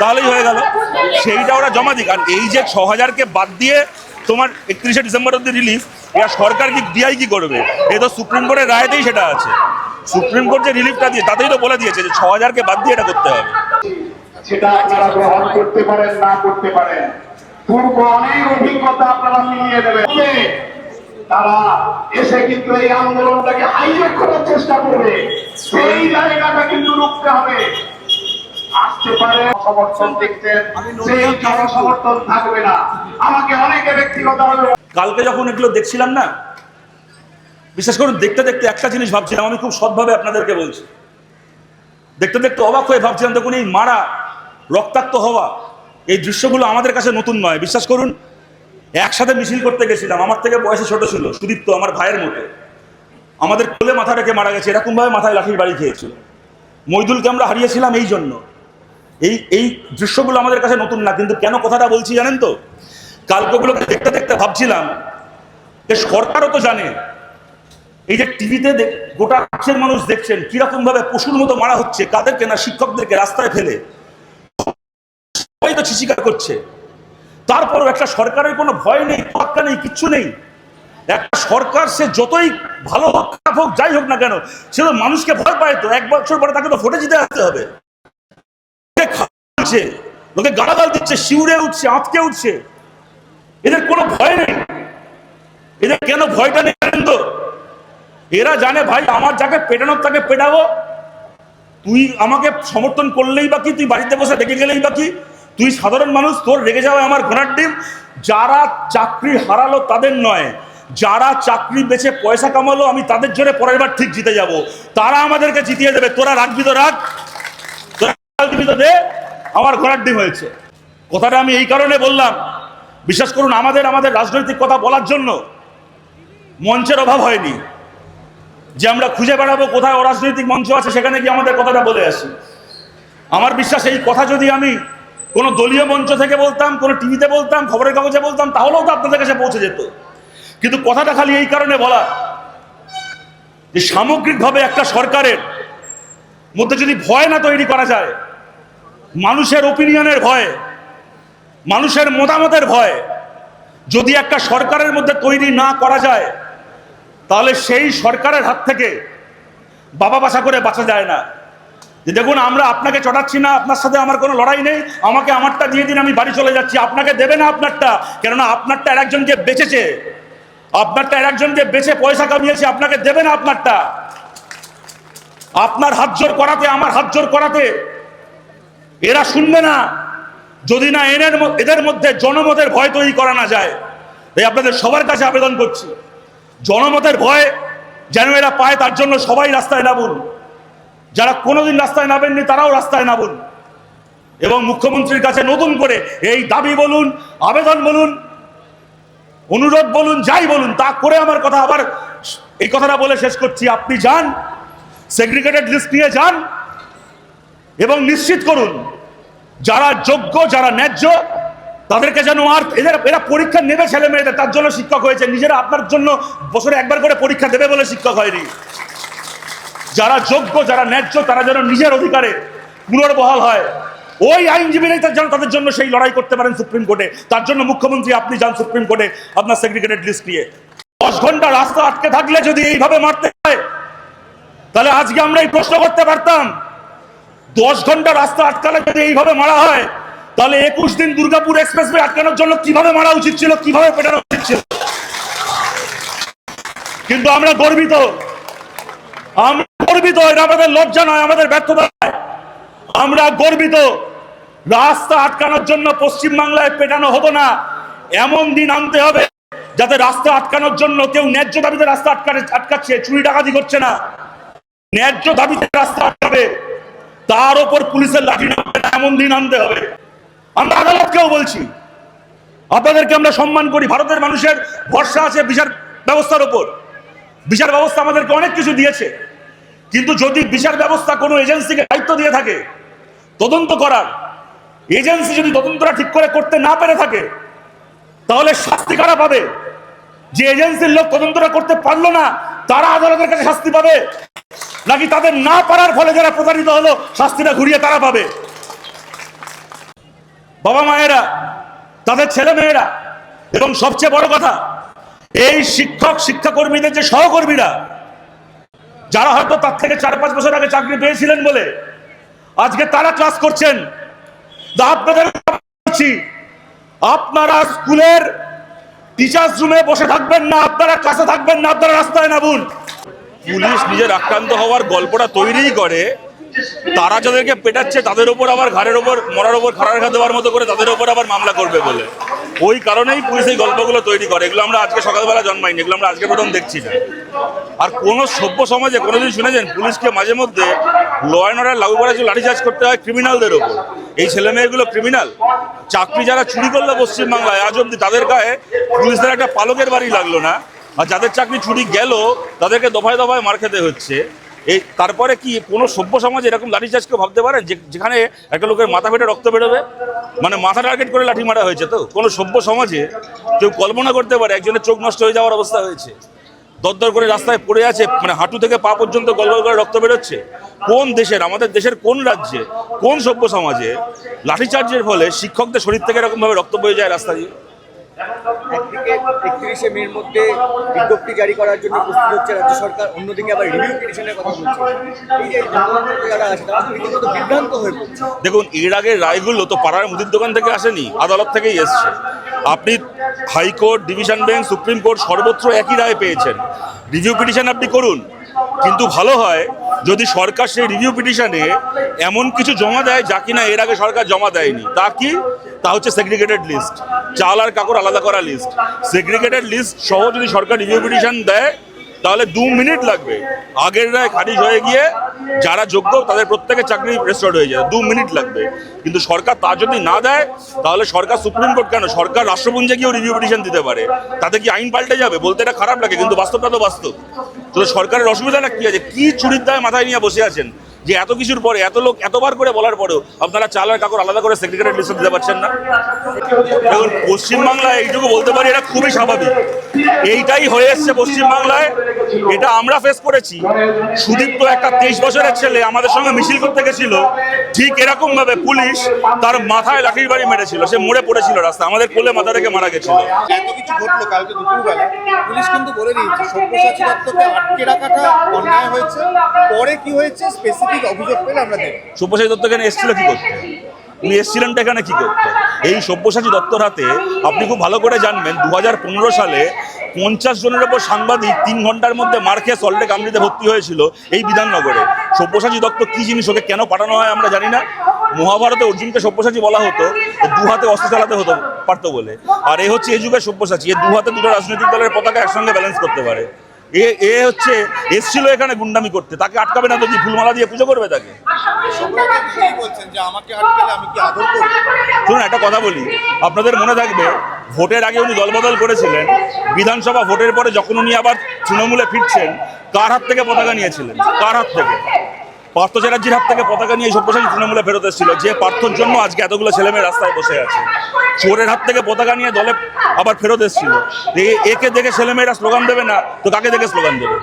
তাহলেই হয়ে গেল। সেইটা ওরা জমা দিক। আর এই যে ছ হাজারকে বাদ দিয়ে তোমার একত্রিশে ডিসেম্বর অব্দি রিলিফ এরা সরকার কি ডিআই কি করবে? এ তো সুপ্রিম কোর্টের রায়তেই সেটা আছে। সুপ্রিম কোর্ট যে রিলিফটা দিয়ে, তাতেই তো বলে দিয়েছে যে ছ হাজারকে বাদ দিয়ে এটা করতে হবে। সেটা আপনারা গ্রহণ করতে পারেন, না করতে পারেন। পূর্ব অনেক অভিজ্ঞতা আপনারা মিলিয়ে দেবেন। তারা এসে কিন্তু এই আন্দোলনটাকে হাইজ্যাক করার চেষ্টা করবে। সেই জায়গাটা কিন্তু রুখতে হবে। আসতে পারে সমর্থন সেই জনসমর্থন থাকবে না। আমাকে অনেকে ব্যক্তিগতভাবে কালকে যখন এগুলো দেখছিলাম না বিশেষ করে দেখতে দেখতে একটা জিনিস ভাবছিলাম আমি খুব সৎভাবে আপনাদেরকে বলছি। দেখতে দেখতে অবাক হয়ে ভাবছিলাম দেখুন এই মারা রক্তাক্ত হওয়া এই দৃশ্যগুলো আমাদের কাছে নতুন নয়। বিশ্বাস করুন একসাথে মিছিল করতে গেছিলাম। আমার থেকে বয়সে ছোট ছিল সুদীপ্ত আমার ভাইয়ের মতো। আমাদের কোলে মাথা রেখে মারা গেছে এরকমভাবে মাথায় লাঠির বাড়ি খেয়েছিল। মৈদুলকে আমরা হারিয়েছিলাম এই জন্য। এই এই দৃশ্যগুলো আমাদের কাছে নতুন না, কিন্তু কেন কথাটা বলছি জানেন তো? কালকেগুলোকে দেখতে দেখতে ভাবছিলাম যে সরকারও তো জানে, এই যে টিভিতে গোটা রাজ্যের মানুষ দেখছেন কীরকম ভাবে পশুর মতো মারা হচ্ছে, কাদেরকে না শিক্ষকদেরকে রাস্তায় ফেলে, সবাই তো শিকার করছে। তারপরও একটা সরকারের কোনো ভয় নেই পাক্কা নেই, কিচ্ছু নেই। একটা সরকার সে যতই ভালো হোক, খারাপ হোক, যাই হোক না কেন, সে তো মানুষকে ভয় পায় তো, এক বছর পরে তাকে তো ভোটে জিতে আসতে হবে। খাচ্ছে লোকে গালাগাল দিচ্ছে, শিউরে উঠছে, আঁতকে উঠছে। এদের কোনো ভয় নেই। এদের কেন ভয়টা নেই জানেন তো? এরা জানে, ভাই, আমার যাকে পেটানোর, তাকে পেটাবো। তুই আমাকে সমর্থন করলেই বা কি? তুই বাড়িতে বসে রেগে গেলেই বা কি? তুই সাধারণ মানুষ, তোর রেগে যাওয়া আমার ঘোড়ার ডিম। যারা চাকরি হারালো তাদের নয়। যারা চাকরি বেছে পয়সা কামালো, আমি তাদের জন্য পরের বার ঠিক জিতে যাব। তারা আমাদেরকে জিতিয়ে দেবে। তোরা রাখবি তো রাখ। তোরা দে। আমার ঘোড়ার হয়েছে। কথাটা আমি এই কারণে বললাম, বিশ্বাস করুন, আমাদের আমাদের রাজনৈতিক কথা বলার জন্য মঞ্চের অভাব হয়নি। যে আমরা খুঁজে বেড়াবো কোথায় অরাজনৈতিক মঞ্চ আছে, সেখানে গিয়ে আমাদের কথাটা বলে আসি। আমার বিশ্বাস, এই কথা যদি আমি কোনো দলীয় মঞ্চ থেকে বলতাম, কোনো টিভিতে বলতাম, খবরের কাগজে বলতাম, তাহলেও তো আপনাদের কাছে পৌঁছে যেত। কিন্তু কথাটা খালি এই কারণে বলা যে সামগ্রিকভাবে একটা সরকারের মধ্যে যদি ভয় না তৈরি করা যায় মানুষের ওপিনিয়নের ভয়, মানুষের মতামতের ভয়। যদি একটা সরকারের মধ্যে তৈরি না করা যায়, তাহলে সেই সরকারের হাত থেকে বাবা বাসা করে বাঁচা যায় না। যে দেখুন, আমরা আপনাকে চটাচ্ছি না, আপনার সাথে আমার কোনো লড়াই নেই, আমাকে আমারটা দিয়ে দিন, আমি বাড়ি চলে যাচ্ছি, আপনাকে দেবে না আপনারটা। কেননা আপনারটা আর একজনকে বেঁচেছে, আপনারটা আর একজনকে বেচে পয়সা কামিয়েছে, আপনাকে দেবে না আপনারটা। আপনার হাত জোর করাতে, আমার হাত জোর করাতে এরা শুনবে না। যদি না এনের এদের মধ্যে জনমতের ভয় তৈরি করা না যায়, তাই আপনাদের সবার কাছে আবেদন করছি। জনমতের ভয় যেন এরা পায়, তার জন্য সবাই রাস্তায় নামুন। যারা কোনোদিন রাস্তায় নামেননি, তারাও রাস্তায় নামুন। এবং মুখ্যমন্ত্রীর কাছে নতুন করে এই দাবি বলুন, আবেদন বলুন, অনুরোধ বলুন, যাই বলুন, তা করে আমার কথা আবার এই কথাটা বলে শেষ করছি। আপনি যান সেগ্রিগেটেড লিস্ট নিয়ে যান এবং নিশ্চিত করুন, যারা যোগ্য, যারা ন্যায্য, তাদেরকে যেন আর এদের, এরা পরীক্ষা নেবে ছেলে মেয়েদের তার জন্য শিক্ষক হয়েছে। নিজেরা আপনার জন্য বছরে একবার করে পরীক্ষা দেবে বলে শিক্ষক হয়নি। যারা যোগ্য, যারা ন্যায্য, তারা যেন নিজের অধিকারে পুনর্বহাল হয়। ওই আইনজীবীরাই তার যেন তাদের জন্য সেই লড়াই করতে পারেন সুপ্রিম কোর্টে। তার জন্য মুখ্যমন্ত্রী আপনি যান সুপ্রিম কোর্টে আপনার সেগ্রিগেটেড লিস্ট নিয়ে। দশ ঘণ্টা রাস্তা আটকে থাকলে যদি এইভাবে মারতে হয়, তাহলে আজকে আমরা এই প্রশ্ন করতে পারতাম। দশ ঘণ্টা রাস্তা আটকালে যদি এইভাবে মারা হয়, তাহলে একুশ দিন দুর্গাপুর এক্সপ্রেসওয়ে আটকানোর জন্য কীভাবে মারা উচিত ছিল, কীভাবে পেটানো উচিত ছিল? কিন্তু আমরা গর্বিত। আমরা গর্বিত, এটা আমাদের লজ্জা নয়, আমাদের ব্যর্থতা আমরা গর্বিত, রাস্তা আটকানোর জন্য পশ্চিম বাংলায় পেটানো হতো না। এমন দিন আনতে হবে যাতে রাস্তা আটকানোর জন্য কেউ ন্যায্য দাবিতে রাস্তা আটকাচ্ছে, চুরি ডাকাতি করছে না। ন্যায্য দাবিতে রাস্তা আটকাবে। তার ওপর পুলিশের লাঠি এমন দিন আনতে হবে। আমরা আদালতকেও বলছি, আপনাদেরকে আমরা সম্মান করি, ভারতের মানুষের ভরসা আছে বিচার ব্যবস্থার ওপর বিচার ব্যবস্থা আমাদেরকে অনেক কিছু দিয়েছে, কিন্তু যদি বিচার ব্যবস্থা কোনো এজেন্সিকে দায়িত্ব দিয়ে থাকে, তদন্ত করার, এজেন্সি যদি তদন্তটা ঠিক করে করতে না পেরে থাকে, তাহলে শাস্তি কারা পাবে? যে এজেন্সির লোক তদন্তটা করতে পারল না, তারা আদালতের কাছে শাস্তি পাবে। নাকি তাদের না পারার ফলে যারা প্রতারিত হলো, শাস্তিটা ঘুরিয়ে তারা পাবে? বাবা মায়েরা, তাদের ছেলে মেয়েরা, এবং সবচেয়ে বড় কথা, এই শিক্ষক, শিক্ষাকর্মীদের যে সহকর্মীরা, যারা হয়তো তার থেকে চার পাঁচ বছর আগে চাকরি পেয়েছিলেন বলে, আজকে তারা ক্লাস করছেন। আপনারা স্কুলের টিচার্স রুমে বসে থাকবেন না, আপনারা ক্লাসে থাকবেন না, আপনারা রাস্তায় নামুন। পুলিশ নিজের আক্রান্ত হওয়ার গল্পটা তৈরিই করে। তারা যাদেরকে পেটাচ্ছে তাদের উপর আবার ঘাড়ের ওপর, মরার ওপর খাড়ার ঘা দেওয়ার মতো করে তাদের উপর আবার মামলা করবে বলে। ওই কারণেই পুলিশ এই গল্পগুলো তৈরি করে। এগুলো আমরা আজকে সকালবেলা জন্মাইনি, এগুলো আমরা আজকে প্রথম দেখছি না। আর কোনো সভ্য সমাজে কোনোদিন শুনেছেন পুলিশকে মাঝে মধ্যে ল অ্যান্ড অর্ডার লাগু করার জন্য লাঠিচার্জ করতে হয় ক্রিমিনালদের ওপর? এই ছেলে মেয়েগুলো ক্রিমিনাল চাকরি যারা চুরি করল পশ্চিমবাংলায়, আজ অব্দি তাদের গায়ে পুলিশদের একটা পালকের বাড়ি লাগল না। আর যাদের চাকরি চুরি গেল, তাদেরকে দফায় দফায় মার খেতে হচ্ছে। এই তারপরে কি কোনো সভ্য সমাজে এরকম লাঠিচার্জ কেউ ভাবতে পারেন যেখানে একটা লোকের মাথা ফেটে রক্ত বেরোবে? মানে মাথা টার্গেট করে লাঠি মারা হয়েছে তো? কোনো সভ্য সমাজে কেউ কল্পনা করতে পারে, একজনের চোখ নষ্ট হয়ে যাওয়ার অবস্থা হয়েছে? দরদর করে রাস্তায় পড়ে আছে মানে হাঁটু থেকে পা পর্যন্ত গলগল করে রক্ত বেরোচ্ছে? কোন দেশের, আমাদের দেশের কোন রাজ্যে, কোন সভ্য সমাজে লাঠিচার্জের ফলে শিক্ষকদের শরীর থেকে এরকমভাবে রক্ত বয়ে যায় রাস্তা দিয়ে? একদিকে একত্রিশে মের মধ্যে বিজ্ঞপ্তি জারি করার জন্য প্রস্তুত হচ্ছে রাজ্য সরকার, অন্যদিকে আবার রিভিউ পিটিশনের কথা বলছে। এই যে যারা আছে তারা রীতিমতো বিভ্রান্ত হয়ে পড়ছে। দেখুন, এর আগের রায়গুলো তো পাড়ার মুদির দোকান থেকে আসেনি, আদালত থেকেই এসছে। আপনি high court, division bench, supreme court সর্বত্র একই রায় পেয়েছেন। রিভিউ পিটিশন আপনি করুন। কিন্তু ভালো হয় যদি সরকার সেই রিভিউ পিটিশনে এমন কিছু জমা দেয় যা কিনা এর আগে সরকার জমা দেয়নি। তা কি? তা হচ্ছে সেগ্রিগেটেড লিস্ট চাল আর কাকর আলাদা করা লিস্ট সেগ্রিগেটেড লিস্ট সহ যদি সরকার রিভিউ পিটিশন দেয়, তাহলে দু মিনিট লাগবে। আগের রায় খারিজ হয়ে গিয়ে যারা যোগ্য, তাদের প্রত্যেকের চাকরি রেস্টোর্ড হয়ে যায় দু মিনিট লাগবে। কিন্তু সরকার তা যদি না দেয়, তাহলে সরকার সুপ্রিম কোর্ট কেন? সরকার রাষ্ট্রপুঞ্জে গিয়েও রিভিউ পিটিশন দিতে পারে। তাতে কি আইন পাল্টে যাবে? বলতে এটা খারাপ লাগে, কিন্তু বাস্তবটা তো বাস্তব। তো সরকারের অসুবিধাটা কি আছে? কি চুরির দায় মাথায় নিয়ে বসে আছেন? যে এত কিছুর পরে, এত লোক এতবার করে বলার পরেও আপনারা চাল আর কাকর আলাদা করে সেক্রেটারি লিস্ট দিতে পারছেন না। দেখুন, পশ্চিমবাংলায় এইটুকু বলতে পারি, এটা খুবই স্বাভাবিক। এইটাই হয়ে এসছে পশ্চিমবাংলায়। এটা আমরা ফেস করেছি। সুদীপ্ত একটা তেইশ বছরের ছেলে আমাদের সঙ্গে মিছিল করতে গেছিল। ঠিক এরকম ভাবে পুলিশ তার মাথায় লাঠির বাড়ি মেরেছিল। সে মরে পড়েছিল রাস্তা আমাদের কোলে মাথা রেখে মারা গেছিল। এত কিছু ঘটলো কালকে দুপুরবেলা। পুলিশ কিন্তু বলে দিয়েছে সব্যসাচী দত্তকে আটকে রাখাটা অন্যায় হয়েছে। পরে কি হয়েছে স্পেসিফিক অভিযোগ পেলে আমরা দেখব। সব্যসাচী দত্ত এখানে এসেছিল কি করতে? উনি এসেছিলেনটা এখানে কি করতে? এই সব্যসাচী দত্তর হাতে আপনি খুব ভালো করে জানবেন দু হাজার পনেরো সালে পঞ্চাশ জনের ওপর সাংবাদিক তিন ঘণ্টার মধ্যে মার সল্টে কামড়িতে ভর্তি হয়েছিল এই বিধাননগরে। সব্যসাচী দত্ত কি জিনিস ওকে কেন পাঠানো হয় আমরা জানি না। মহাভারতে অর্জুনকে সব্যসাচী বলা হতো দু হাতে অস্ত্র চালাতে হতো, পারতো বলে। আর এ হচ্ছে এই যুগের সব্যসাচী, এ দু হাতে দুটো রাজনৈতিক দলের পতাকা একসঙ্গে ব্যালেন্স করতে পারে। এ এ হচ্ছে, এসছিল এখানে গুন্ডামি করতে। তাকে আটকাবে না তো ফুলমালা দিয়ে পুজো করবে তাকে? শুনুন, একটা কথা বলি। আপনাদের মনে থাকবে, ভোটের আগে উনি দলবদল করেছিলেন। বিধানসভা ভোটের পরে যখন উনি আবার তৃণমূলে ফিরছেন, কার হাত থেকে পতাকা নিয়েছিলেন? কার হাত থেকে? পার্থ চ্যাটার্জির হাত থেকে পতাকা নিয়ে সব্যসাচী তৃণমূলে ফেরত এসেছিল। যে পার্থর জন্য আজকে এতগুলো ছেলেমেয়ে রাস্তায় বসে আছে। চোরের হাত থেকে পতাকা নিয়ে দলে আবার ফেরত এসেছিল। একে দেখে ছেলেমেয়েরা স্লোগান দেবে না, তো কাকে দেখে স্লোগান দেবে?